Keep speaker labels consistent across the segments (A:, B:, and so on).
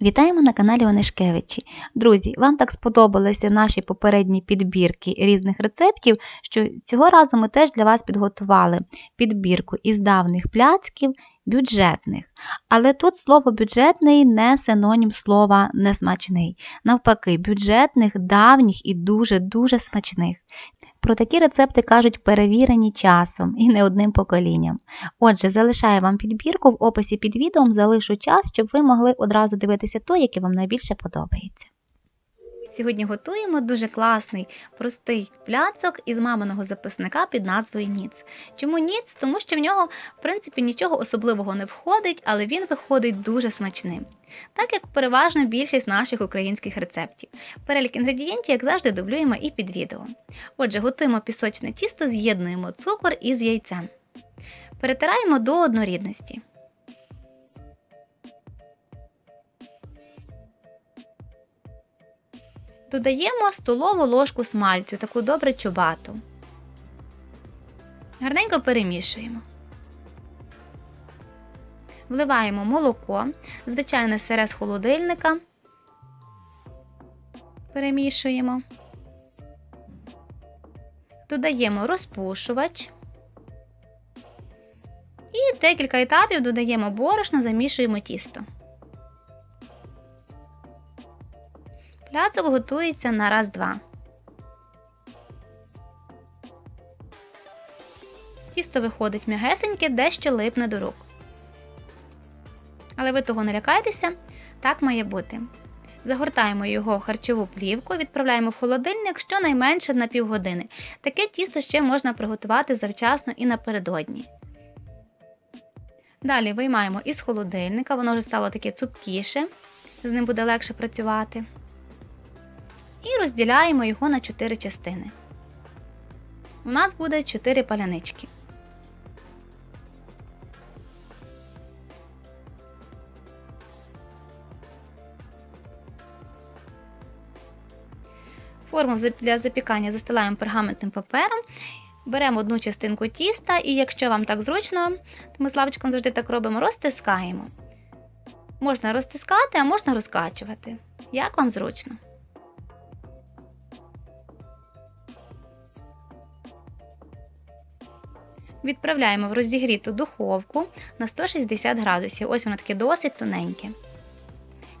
A: Вітаємо на каналі Онишкевичі. Друзі, вам так сподобалися наші попередні підбірки різних рецептів, що цього разу ми теж для вас підготували підбірку із давних пляцків бюджетних. Але тут слово бюджетний не синонім слова несмачний. Навпаки, бюджетних, давніх і дуже-дуже смачних. Про такі рецепти кажуть перевірені часом і не одним поколінням. Отже, залишаю вам підбірку в описі під відео, залишу час, щоб ви могли одразу дивитися той, який вам найбільше подобається. Сьогодні готуємо дуже класний, простий пляцок із маминого записника під назвою Ніц. Чому Ніц? Тому що в нього, в принципі, нічого особливого не входить, але він виходить дуже смачним. Так як переважно більшість наших українських рецептів. Перелік інгредієнтів, як завжди, дублюємо і під відео. Отже, готуємо пісочне тісто, з'єднуємо цукор із яйцем. Перетираємо до однорідності. Додаємо столову ложку смальцю, таку добре чубату. Гарненько перемішуємо. Вливаємо молоко, звичайне сире з холодильника. Перемішуємо. Додаємо розпушувач. І декілька етапів додаємо борошно, замішуємо тісто. Пляцок готується на раз-два. Тісто виходить м'ягесеньке, дещо липне до рук. Але ви того не лякайтеся, так має бути. Загортаємо його в харчову плівку, відправляємо в холодильник щонайменше на півгодини. Таке тісто ще можна приготувати завчасно і напередодні. Далі виймаємо із холодильника, воно вже стало таке цупкіше, з ним буде легше працювати. І розділяємо його на 4 частини. У нас буде 4 палянички. Форму для запікання застилаємо пергаментним папером. Беремо одну частинку тіста, і якщо вам так зручно, то ми з лавочком завжди так робимо, розтискаємо. Можна розтискати, а можна розкачувати. Як вам зручно. Відправляємо в розігріту духовку на 160 градусів. Ось воно таке досить тоненьке.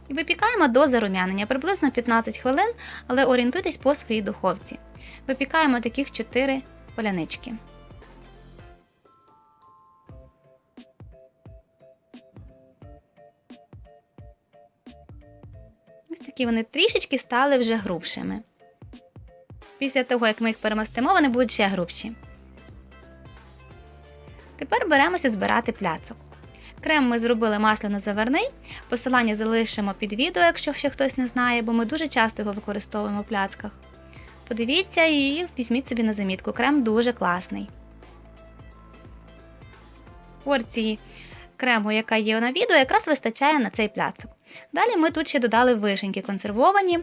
A: І випікаємо до зарум'янення приблизно 15 хвилин, але орієнтуйтесь по своїй духовці. Випікаємо таких 4 полянички. Ось такі вони трішечки стали вже грубшими. Після того, як ми їх перемастимо, вони будуть ще грубші. Тепер беремося збирати пляцок. Крем ми зробили масляно-заварний, посилання залишимо під відео, якщо ще хтось не знає, бо ми дуже часто його використовуємо в пляцках. Подивіться і візьміть собі на замітку. Крем дуже класний. Порції крему, яка є на відео, якраз вистачає на цей пляцок. Далі ми тут ще додали вишеньки консервовані.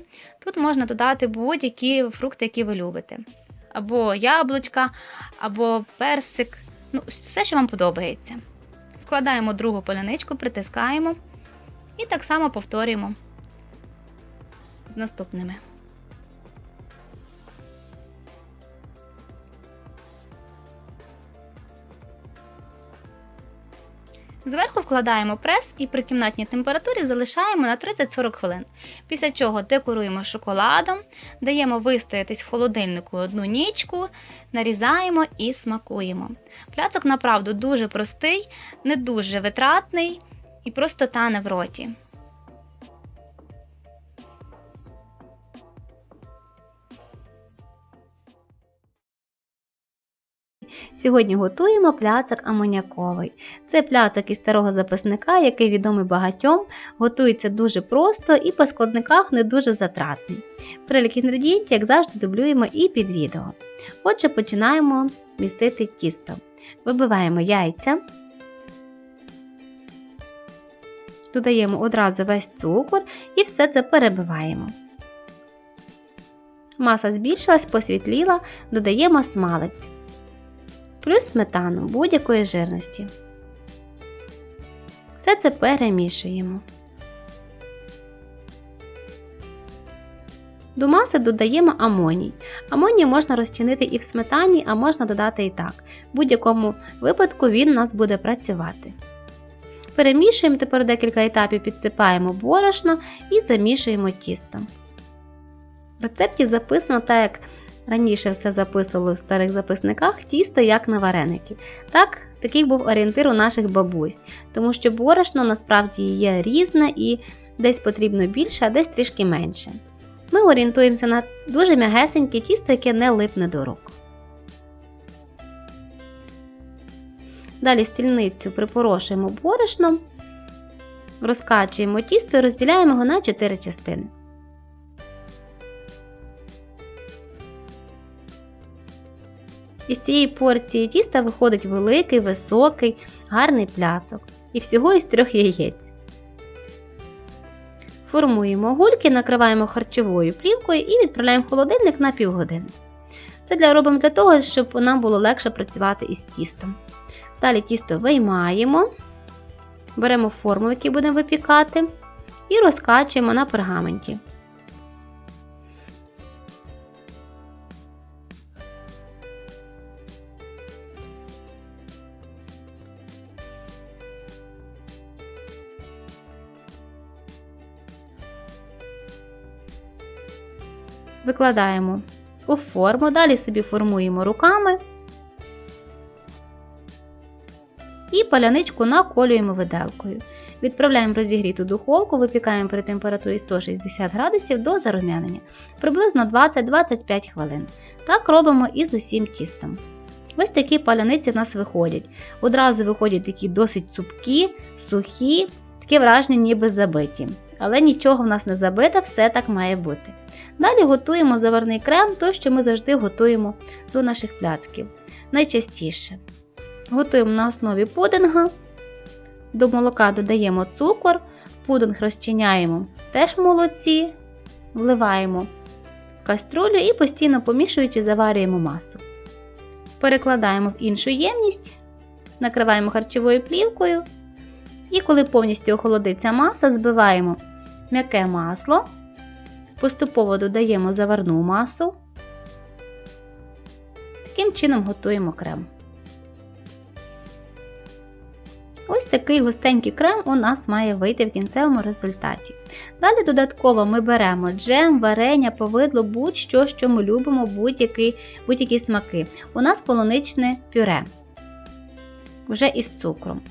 A: Тут можна додати будь-які фрукти, які ви любите. Або яблучка, або персик. Ну, все, що вам подобається. Вкладаємо другу поляничку, притискаємо і так само повторюємо з наступними. Зверху вкладаємо прес і при кімнатній температурі залишаємо на 30-40 хвилин. Після чого декоруємо шоколадом, даємо вистоятись в холодильнику одну нічку, нарізаємо і смакуємо. Пляцок, направду, дуже простий, не дуже витратний і просто тане в роті. Сьогодні готуємо пляцок амоняковий. Це пляцок із старого записника, який відомий багатьом, готується дуже просто і по складниках не дуже затратний. Перелік інгредієнтів, як завжди, дублюємо і під відео. Отже, починаємо місити тісто. Вибиваємо яйця, додаємо одразу весь цукор і все це перебиваємо. Маса збільшилась, посвітліла, додаємо смалець плюс сметану будь-якої жирності. Все це перемішуємо.
B: До маси додаємо амоній. Амоній можна розчинити і в сметані, а можна додати і так. В будь-якому випадку він у нас буде працювати. Перемішуємо тепер декілька етапів, підсипаємо борошно і замішуємо тісто. В рецепті записано так, як раніше все записували в старих записниках, тісто як на вареники. Так, такий був орієнтир у наших бабусь, тому що борошно насправді є різне і десь потрібно більше, а десь трішки менше. Ми орієнтуємося на дуже м'ягесеньке тісто, яке не липне до рук. Далі стільницю припорошуємо борошном, розкачуємо тісто і розділяємо його на 4 частини. Із цієї порції тіста виходить великий, високий, гарний пляцок. І всього із трьох яєць. Формуємо гульки, накриваємо харчовою плівкою і відправляємо в холодильник на півгодини. Це для робимо для того, щоб нам було легше працювати із тістом. Далі тісто виймаємо, беремо форму, якій будемо випікати, і розкачуємо на пергаменті. Викладаємо у форму, далі собі формуємо руками і паляничку наколюємо виделкою. Відправляємо розігріту духовку, випікаємо при температурі 160 градусів до зарум'янення приблизно 20-25 хвилин. Так робимо і з усім тістом. Ось такі паляниці в нас виходять. Одразу виходять такі досить цупкі, сухі, таке враження, ніби забиті. Але нічого в нас не забите, все так має бути. Далі готуємо заварний крем, той, що ми завжди готуємо до наших пляцків. Найчастіше готуємо на основі пудинга, до молока додаємо цукор, пудинг розчиняємо теж в молоці, вливаємо в каструлю і постійно помішуючи, заварюємо масу. Перекладаємо в іншу ємність, накриваємо харчовою плівкою. І коли повністю охолодиться маса, збиваємо м'яке масло, поступово додаємо заварну масу. Таким чином готуємо крем. Ось такий густенький крем у нас має вийти в кінцевому результаті. Далі додатково ми беремо джем, варення, повидло, будь-що, що ми любимо, будь-які будь смаки. У нас полуничне пюре вже із цукром.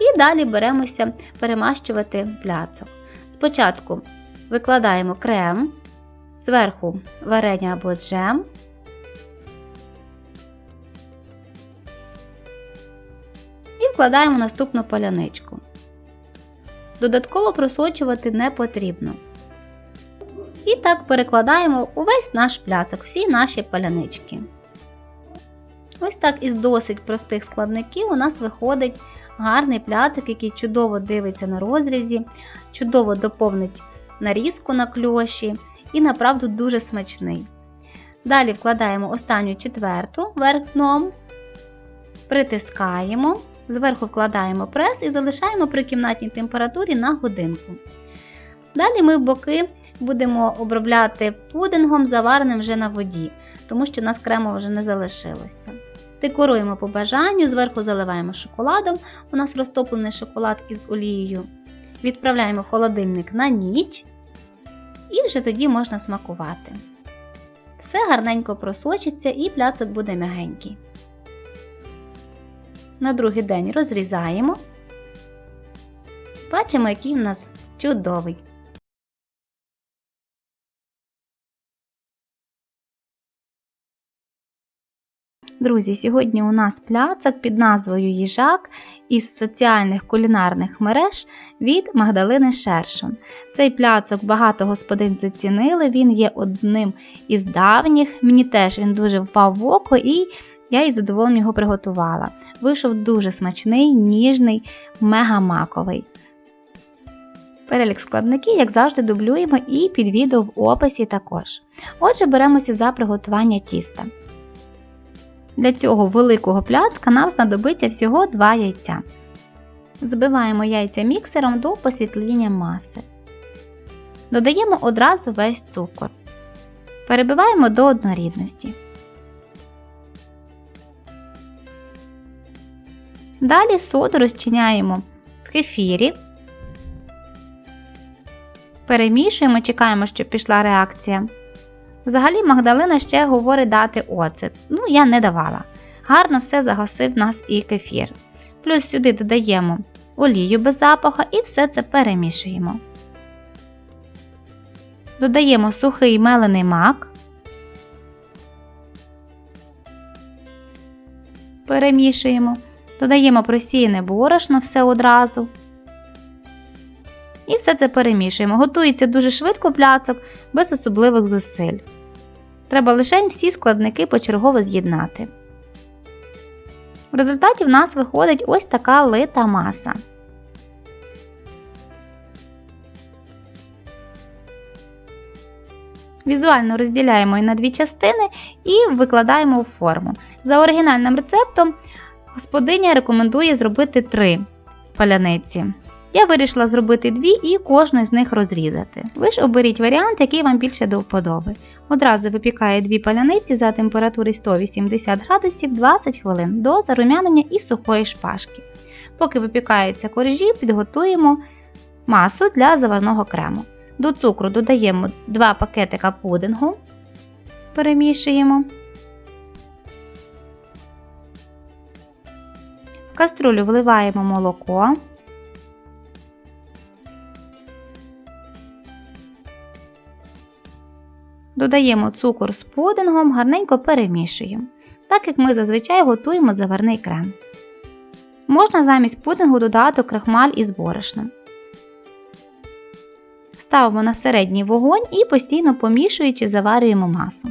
B: І далі беремося перемащувати пляцок. Спочатку викладаємо крем, зверху варення або джем. І вкладаємо наступну паляничку. Додатково просочувати не потрібно. І так перекладаємо увесь наш пляцок, всі наші палянички. Ось так із досить простих складників у нас виходить гарний пляцик, який чудово дивиться на розрізі, чудово доповнить нарізку на кльоші і, направду, дуже смачний. Далі вкладаємо останню четверту вверх дном, притискаємо, зверху вкладаємо прес і залишаємо при кімнатній температурі на годинку. Далі ми боки будемо обробляти пудингом, завареним вже на воді, тому що у нас крему вже не залишилося. Декоруємо по бажанню, зверху заливаємо шоколадом. У нас розтоплений шоколад із олією. Відправляємо в холодильник на ніч. І вже тоді можна смакувати. Все гарненько просочиться і пляцок буде м'ягенький. На другий день розрізаємо. Бачимо, який в нас чудовий. Друзі, сьогодні у нас пляцок під назвою Їжак із соціальних кулінарних мереж від Магдалини Шершун. Цей пляцок багато господин зацінили, він є одним із давніх. Мені теж він дуже впав в око і я із задоволенням його приготувала. Вийшов дуже смачний, ніжний, мегамаковий. Перелік складників, як завжди, дублюємо і під відео в описі також. Отже, беремося за приготування тіста. Для цього великого пляцка нам знадобиться всього 2 яйця. Збиваємо яйця міксером до посвітління маси. Додаємо одразу весь цукор. Перебиваємо до однорідності. Далі соду розчиняємо в кефірі. Перемішуємо, чекаємо, щоб пішла реакція. Взагалі, Магдалина ще говорить дати оцет. Ну, я не давала. Гарно все загасив нас і кефір. Плюс сюди додаємо олію без запаха і все це перемішуємо. Додаємо сухий мелений мак. Перемішуємо. Додаємо просіяне борошно все одразу. І все це перемішуємо. Готується дуже швидко пляцок, без особливих зусиль. Треба лише всі складники почергово з'єднати. В результаті в нас виходить ось така лита маса. Візуально розділяємо її на дві частини і викладаємо у форму. За оригінальним рецептом господиня рекомендує зробити три паляниці. Я вирішила зробити дві і кожну з них розрізати. Ви ж оберіть варіант, який вам більше до вподоби. Одразу випікаю дві паляниці за температури 180 градусів 20 хвилин до зарум'янення і сухої шпажки. Поки випікаються коржі, підготуємо масу для заварного крему. До цукру додаємо 2 пакетика пудингу, перемішуємо. В каструлю вливаємо молоко. Додаємо цукор з пудингом, гарненько перемішуємо, так як ми зазвичай готуємо заварний крем. Можна замість пудингу додати крахмаль із борошном. Ставимо на середній вогонь і постійно помішуючи заварюємо масу.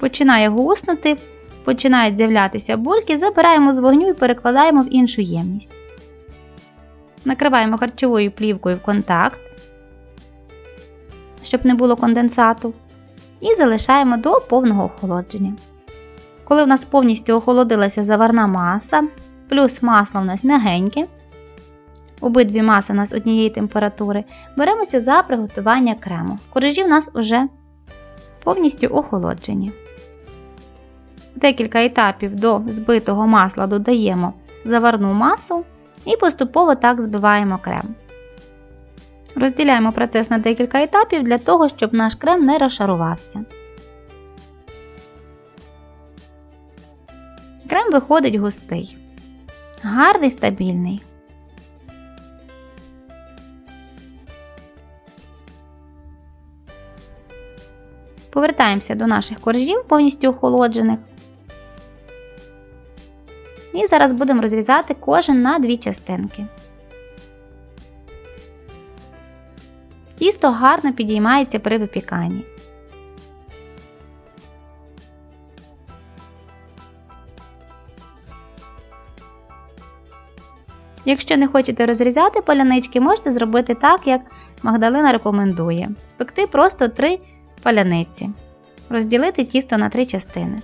B: Починає гуснути, починають з'являтися бульки, забираємо з вогню і перекладаємо в іншу ємність. Накриваємо харчовою плівкою в контакт, щоб не було конденсату, і залишаємо до повного охолодження. Коли в нас повністю охолодилася заварна маса, плюс масло в нас м'ягеньке, обидві маси у нас однієї температури, беремося за приготування крему. Коржі в нас вже повністю охолоджені. Декілька етапів до збитого масла додаємо заварну масу і поступово так збиваємо крем. Розділяємо процес на декілька етапів для того, щоб наш крем не розшарувався. Крем виходить густий, гарний стабільний. Повертаємося до наших коржів, повністю охолоджених. І зараз будемо розрізати кожен на дві частинки. Тісто гарно підіймається при випіканні. Якщо не хочете розрізати палянички, можете зробити так, як Магдалина рекомендує: спекти просто три паляниці, розділити тісто на три частини.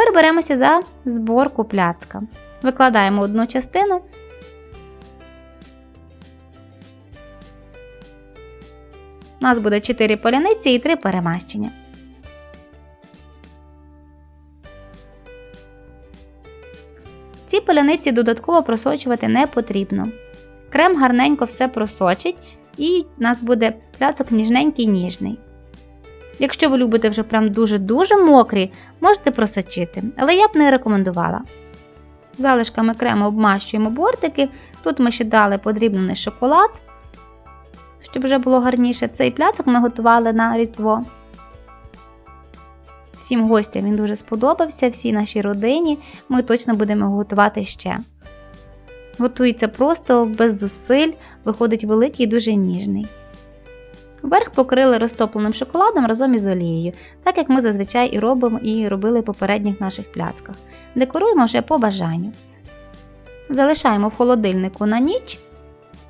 B: Тепер беремося за зборку пляцка. Викладаємо одну частину. У нас буде 4 поляниці і 3 перемащення. Ці поляниці додатково просочувати не потрібно. Крем гарненько все просочить і у нас буде пляцок ніжненький ніжний. Якщо ви любите вже прям дуже-дуже мокрі, можете просочити, але я б не рекомендувала. Залишками крему обмащуємо бортики. Тут ми ще дали подрібнений шоколад, щоб вже було гарніше. Цей пляцок ми готували на Різдво. Всім гостям він дуже сподобався, всій нашій родині. Ми точно будемо готувати ще. Готується просто без зусиль, виходить великий і дуже ніжний. Верх покрили розтопленим шоколадом разом із олією, так як ми зазвичай і робимо і робили в попередніх наших пляцках. Декоруємо вже по бажанню. Залишаємо в холодильнику на ніч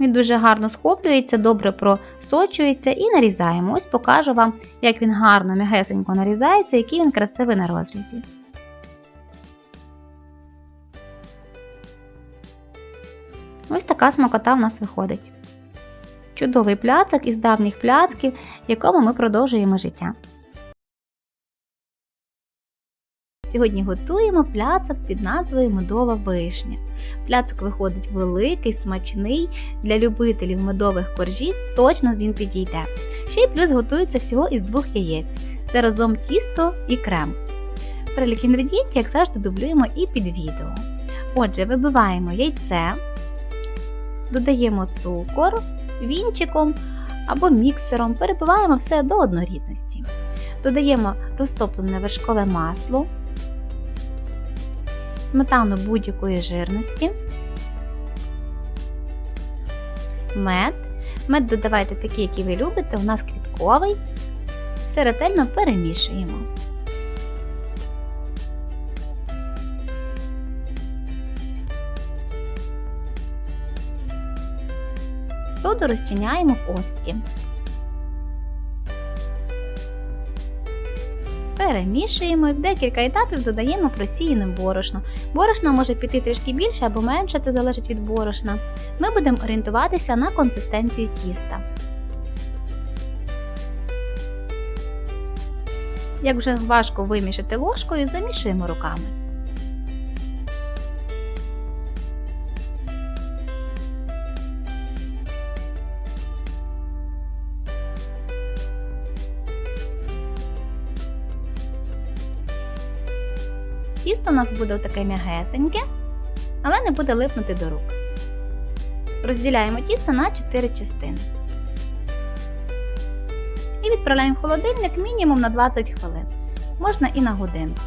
B: Він дуже гарно схоплюється, добре просочується і нарізаємо. Ось покажу вам, як він гарно, м'ягесенько нарізається, який він красивий на розрізі. Ось така смакота в нас виходить. Чудовий пляцок із давніх пляцків, якому ми продовжуємо життя. Сьогодні готуємо пляцок під назвою Медова вишня. Пляцок виходить великий, смачний. Для любителів медових коржів точно він підійде. Ще й плюс готується всього із двох яєць. Це разом тісто і крем. Перелік інгредієнтів, як завжди, дублюємо і під відео. Отже, вибиваємо яйце, додаємо цукор, вінчиком або міксером, перебиваємо все до однорідності. Додаємо розтоплене вершкове масло, сметану будь-якої жирності, мед. Мед додавайте такий, який ви любите, у нас квітковий. Все ретельно перемішуємо. Соду розчиняємо в оцті. Перемішуємо і в декілька етапів додаємо просіяне борошно. Борошно може піти трішки більше або менше, це залежить від борошна. Ми будемо орієнтуватися на консистенцію тіста. Як вже важко вимішати ложкою, замішуємо руками. У нас буде таке м'ягесеньке, але не буде липнути до рук. Розділяємо тісто на 4 частини. І відправляємо в холодильник мінімум на 20 хвилин. Можна і на годинку.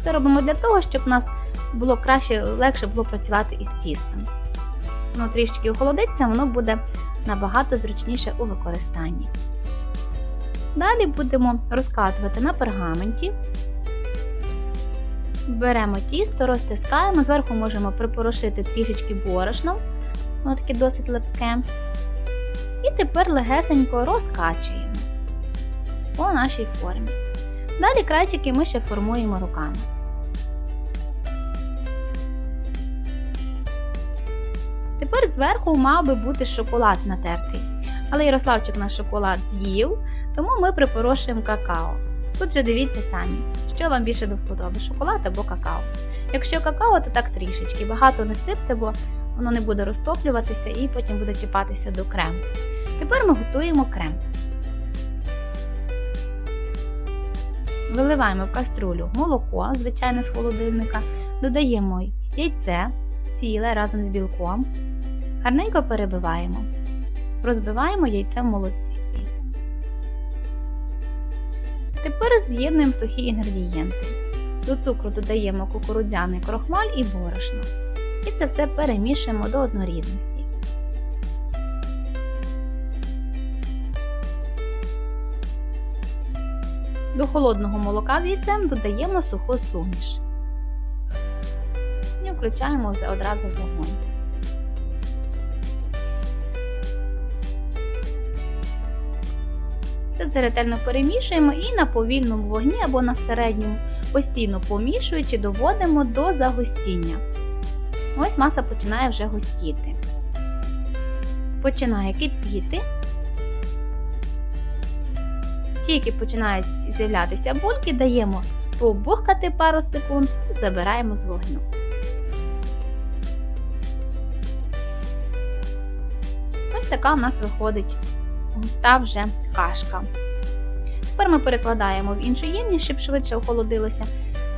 B: Це робимо для того, щоб у нас було краще, легше було працювати із тістом. Воно трішки охолодиться, воно буде набагато зручніше у використанні. Далі будемо розкатувати на пергаменті. Беремо тісто, розтискаємо, зверху можемо припорошити трішечки борошном, воно таке досить липке. І тепер легесенько розкачуємо по нашій формі. Далі крайчики ми ще формуємо руками. Тепер зверху мав би бути шоколад натертий. Але Ярославчик наш шоколад з'їв, тому ми припорошуємо какао. Тут же дивіться самі, що вам більше до вподоби, шоколад або какао. Якщо какао, то так трішечки, багато не сипте, бо воно не буде розтоплюватися і потім буде чіпатися до крему. Тепер ми готуємо крем. Виливаємо в каструлю молоко, звичайне з холодильника, додаємо яйце ціле разом з білком, гарненько перебиваємо, розбиваємо яйце в молоці. Тепер з'єднуємо сухі інгредієнти. До цукру додаємо кукурудзяний крохмаль і борошно. І це все перемішуємо до однорідності. До холодного молока з яйцем додаємо суху суміш. І включаємо одразу в вогонь. Все це ретельно перемішуємо і на повільному вогні або на середньому, постійно помішуючи, доводимо до загустіння. Ось маса починає вже густіти. Починає кипіти. Тільки починають з'являтися бульки, даємо побухкати пару секунд і забираємо з вогню. Ось така в нас виходить густа вже кашка. Тепер ми перекладаємо в іншу ємність, щоб швидше охолодилося.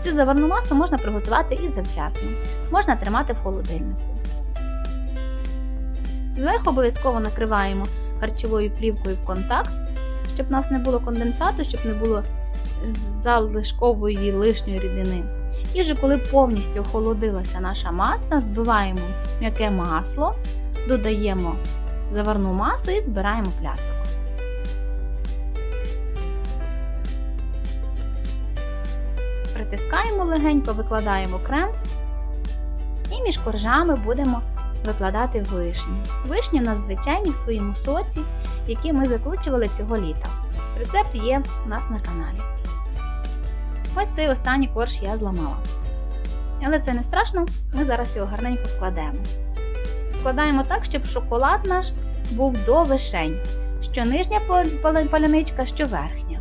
B: Цю заварну масу можна приготувати і завчасно. Можна тримати в холодильнику. Зверху обов'язково накриваємо харчовою плівкою в контакт, щоб у нас не було конденсату, щоб не було залишкової лишньої рідини. І вже коли повністю охолодилася наша маса, збиваємо м'яке масло, додаємо заварну масу і збираємо пляцок. Притискаємо легенько, викладаємо крем і між коржами будемо викладати вишні. Вишні в нас звичайні в своєму соці, які ми закручували цього літа. Рецепт є у нас на каналі. Ось цей останній корж я зламала. Але це не страшно, ми зараз його гарненько вкладемо. Вкладаємо так, щоб шоколад наш був до вишень, що нижня пал- пал- паляничка, що верхня.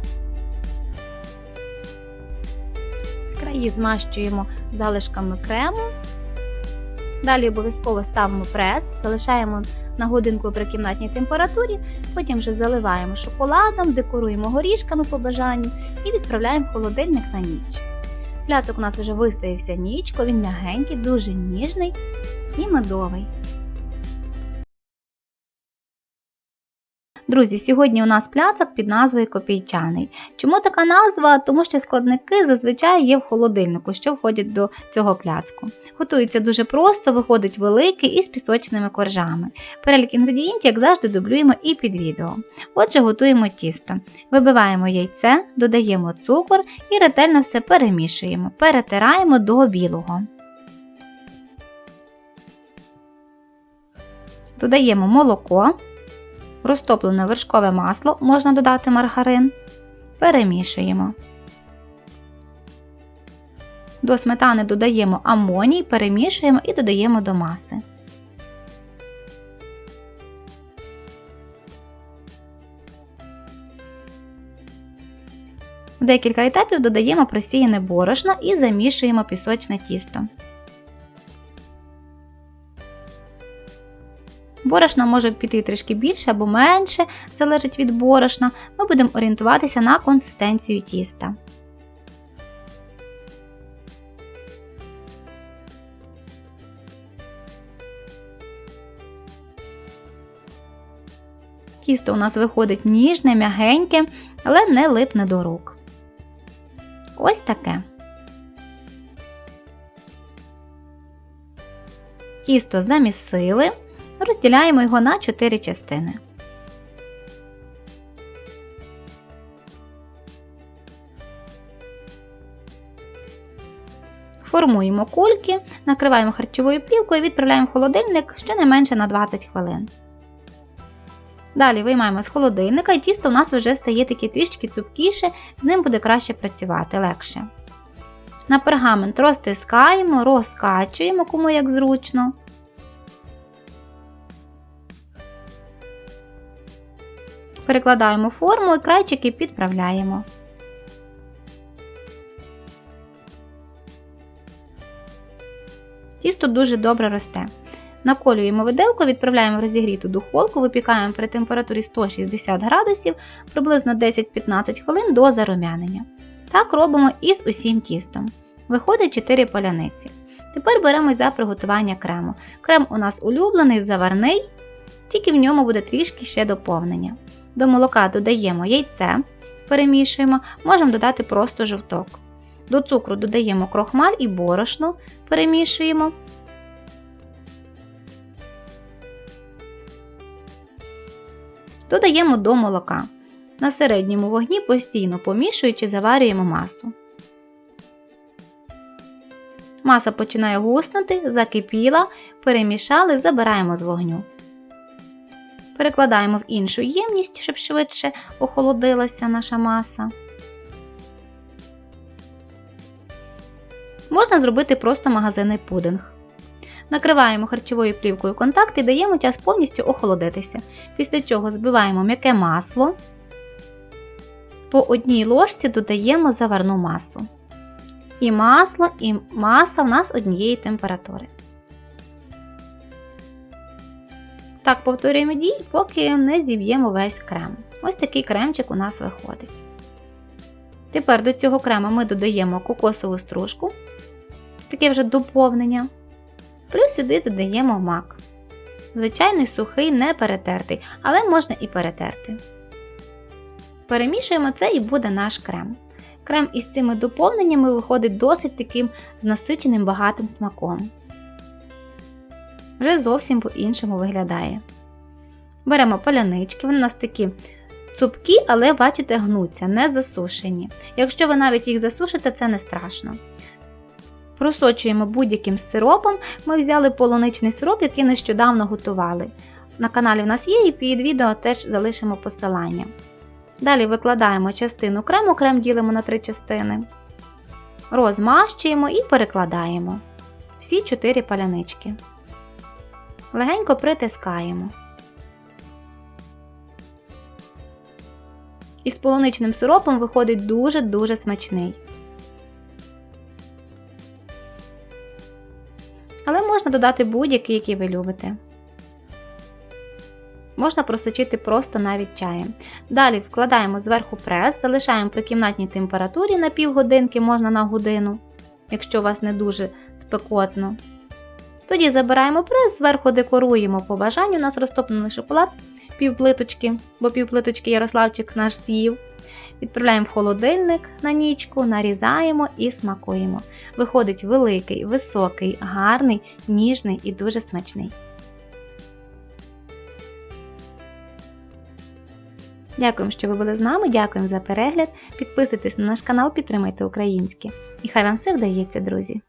B: Краї змащуємо залишками крему. Далі обов'язково ставимо прес, залишаємо на годинку при кімнатній температурі, потім вже заливаємо шоколадом, декоруємо горішками по бажанню і відправляємо в холодильник на ніч. Пляцок у нас вже вистоявся нічко, він м'ягенький, дуже ніжний і медовий. Друзі, сьогодні у нас пляцок під назвою Копійчаний. Чому така назва? Тому що складники зазвичай є в холодильнику, що входять до цього пляцку. Готується дуже просто, виходить великий і з пісочними коржами. Перелік інгредієнтів, як завжди, дублюємо і під відео. Отже, готуємо тісто. Вибиваємо яйце, додаємо цукор і ретельно все перемішуємо. Перетираємо до білого. Додаємо молоко, розтоплене вершкове масло, можна додати маргарин. Перемішуємо. До сметани додаємо амоній, перемішуємо і додаємо до маси. В декілька етапів додаємо просіяне борошно і замішуємо пісочне тісто. Борошна може піти трішки більше або менше, залежить від борошна. Ми будемо орієнтуватися на консистенцію тіста. Тісто у нас виходить ніжне, м'ягеньке, але не липне до рук. Ось таке. Тісто замісили, розділяємо його на 4 частини. Формуємо кульки, накриваємо харчовою плівкою і відправляємо в холодильник щонайменше на 20 хвилин. Далі виймаємо з холодильника і тісто у нас вже стає таке трішки цупкіше, з ним буде краще працювати легше. На пергамент розтискаємо, розкачуємо, кому як зручно. Перекладаємо форму і крайчики підправляємо. Тісто дуже добре росте. Наколюємо виделку, відправляємо в розігріту духовку, випікаємо при температурі 160 градусів приблизно 10-15 хвилин до зарум'янення. Так робимо і з усім тістом. Виходить 4 поляниці. Тепер беремось за приготування крему. Крем у нас улюблений, заварний, тільки в ньому буде трішки ще доповнення. До молока додаємо яйце, перемішуємо, можемо додати просто жовток. До цукру додаємо крохмаль і борошно, перемішуємо. Додаємо до молока. На середньому вогні постійно помішуючи, заварюємо масу. Маса починає гуснути, закипіла, перемішали, забираємо з вогню. Перекладаємо в іншу ємність, щоб швидше охолодилася наша маса. Можна зробити просто магазинний пудинг. Накриваємо харчовою плівкою контакт і даємо час повністю охолодитися. Після чого збиваємо м'яке масло. По одній ложці додаємо заварну масу. І масло, і маса в нас однієї температури. Так повторюємо дії, поки не зіб'ємо весь крем. Ось такий кремчик у нас виходить. Тепер до цього крему ми додаємо кокосову стружку, таке вже доповнення. Плюс сюди додаємо мак. Звичайний сухий, не перетертий, але можна і перетерти. Перемішуємо це і буде наш крем. Крем із цими доповненнями виходить досить таким з насиченим багатим смаком. Вже зовсім по-іншому виглядає. Беремо палянички, вони у нас такі цупкі, але, бачите, гнуться, не засушені. Якщо ви навіть їх засушите, це не страшно. Просочуємо будь-яким сиропом. Ми взяли полуничний сироп, який нещодавно готували. На каналі в нас є і під відео теж залишимо посилання. Далі викладаємо частину крему, крем ділимо на три частини. Розмащуємо і перекладаємо всі чотири палянички. Легенько притискаємо. Із полуничним сиропом виходить дуже-дуже смачний. Але можна додати будь-який, який ви любите. Можна просочити просто навіть чаєм. Далі вкладаємо зверху прес, залишаємо при кімнатній температурі на півгодинки, можна на годину, якщо у вас не дуже спекотно. Тоді забираємо прес, зверху декоруємо по бажанню. У нас розтоплений шоколад півплиточки, бо півплиточки Ярославчик наш з'їв. Відправляємо в холодильник на нічку, нарізаємо і смакуємо. Виходить великий, високий, гарний, ніжний і дуже смачний. Дякуємо, що ви були з нами. Дякуємо за перегляд. Підписуйтесь на наш канал, підтримайте українське. І хай вам все вдається, друзі!